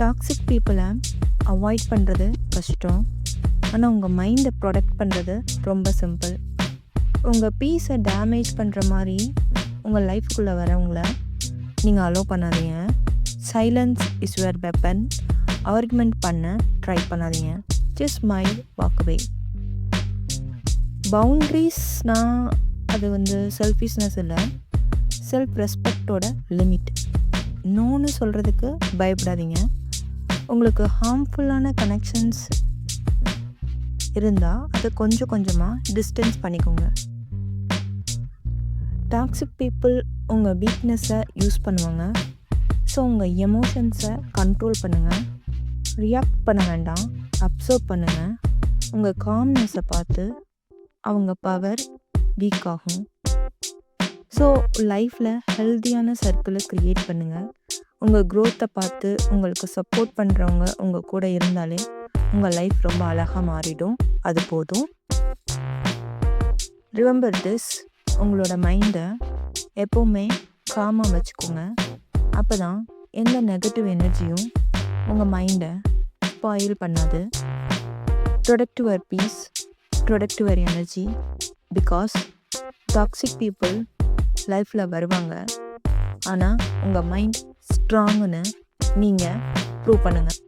Toxic பீப்புளை avoid பண்ணுறது கஷ்டம். ஆனால் உங்கள் மைண்டை ப்ரொடெக்ட் பண்ணுறது ரொம்ப சிம்பிள் உங்கள் பீஸை டேமேஜ் பண்ணுற மாதிரி உங்கள் லைஃப்குள்ளே வரவங்கள நீங்கள் அலோவ் பண்ணாதீங்க. Silence is your weapon argument பண்ண ட்ரை பண்ணாதீங்க. ஜஸ்ட் மைண்ட் வாக்குவே பவுண்ட்ரிஸ்னால் அது வந்து செல்ஃபிஷ்னஸ் இல்லை. செல்ஃப் ரெஸ்பெக்டோட லிமிட் நோன்னு சொல்கிறதுக்கு பயப்படாதீங்க. உங்களுக்கு ஹார்ம்ஃபுல்லான கனெக்ஷன்ஸ் இருந்தால் அதை கொஞ்சம் கொஞ்சமாக டிஸ்டன்ஸ் பண்ணிக்கோங்க. டாக்ஸிக் பீப்புள் உங்கள் வீக்னஸை யூஸ் பண்ணுவாங்க. ஸோ உங்கள் எமோஷன்ஸை கண்ட்ரோல் பண்ணுங்கள் ரியாக்ட் பண்ண வேண்டாம். அப்சர்வ் பண்ணுங்கள் உங்கள் காம்னஸை பார்த்து அவங்க பவர் வீக் ஆகும். ஸோ லைஃப்பில் ஹெல்த்தியான சர்க்கிளை க்ரியேட் பண்ணுங்கள் உங்கள் க்ரோத்தை பார்த்து உங்களுக்கு சப்போர்ட் பண்ணுறவங்க உங்கள் கூட இருந்தாலே உங்கள் லைஃப் ரொம்ப அழகாக மாறிடும். அது போதும். ரிமெம்பர் திஸ் உங்களோட மைண்டை எப்போவுமே காமாக வச்சுக்கோங்க. அப்போ தான் எந்த நெகட்டிவ் எனர்ஜியும் உங்கள் மைண்டை ஸ்பாயில் பண்ணாது. Protect your peace protect your energy because toxic people லைஃப்பில் வருவாங்க. ஆனால் உங்கள் மைண்ட் ஸ்ட்ராங்குன்னு நீங்கள் ப்ரூவ் பண்ணுங்கள்